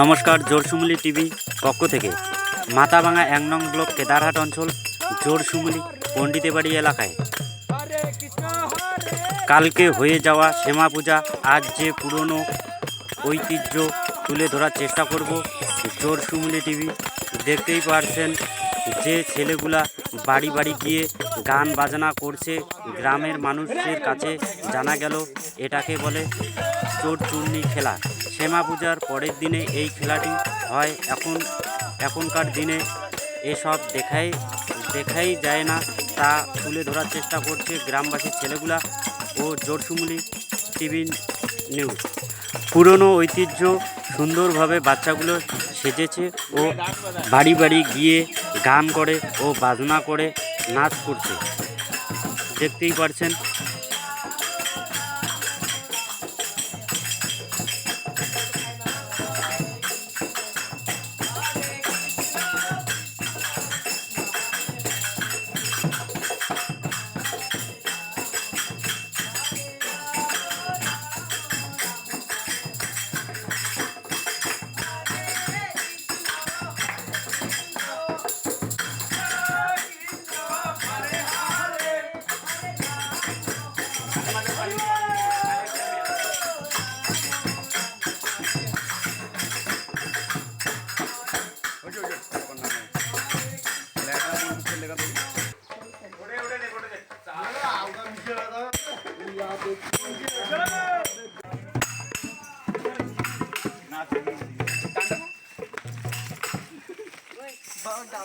নমস্কার, জোরসুমুলি টিভি পক্ষ থেকে। মাথাভাঙা এক নং ব্লক কেদারহাট অঞ্চল, জোরসুমুলি, পণ্ডিতেবাড়ি এলাকায়। কালকে হয়ে যাওয়া শ্যামা পূজা, আজ যে পুরনো ঐতিহ্য তুলে ধরার চেষ্টা করব, জোরসুমুলি টিভি। দেখতেই পারছেন যে ছেলেগুলা বাড়ি বাড়ি গিয়ে গান বাজনা করছে, গ্রামের মানুষের কাছে জানা গেল, এটাকে বলে চোর চূর্ণি খেলা। শ্যামা পূজার পরের দিনে এই খেলাটি হয়, এখন, এখনকার দিনে এসব দেখাই দেখাই যায় না, তা তুলে ধরার চেষ্টা করছে গ্রামবাসীর ছেলেগুলা ও জোরসুমুলি টিভি নিউজ। পুরনো ঐতিহ্য সুন্দরভাবে বাচ্চাগুলো সেজেছে ও বাড়ি বাড়ি গিয়ে গান করে ও বাজনা করে নাচ করছে। দেখতেই পারছেন బాగుంటా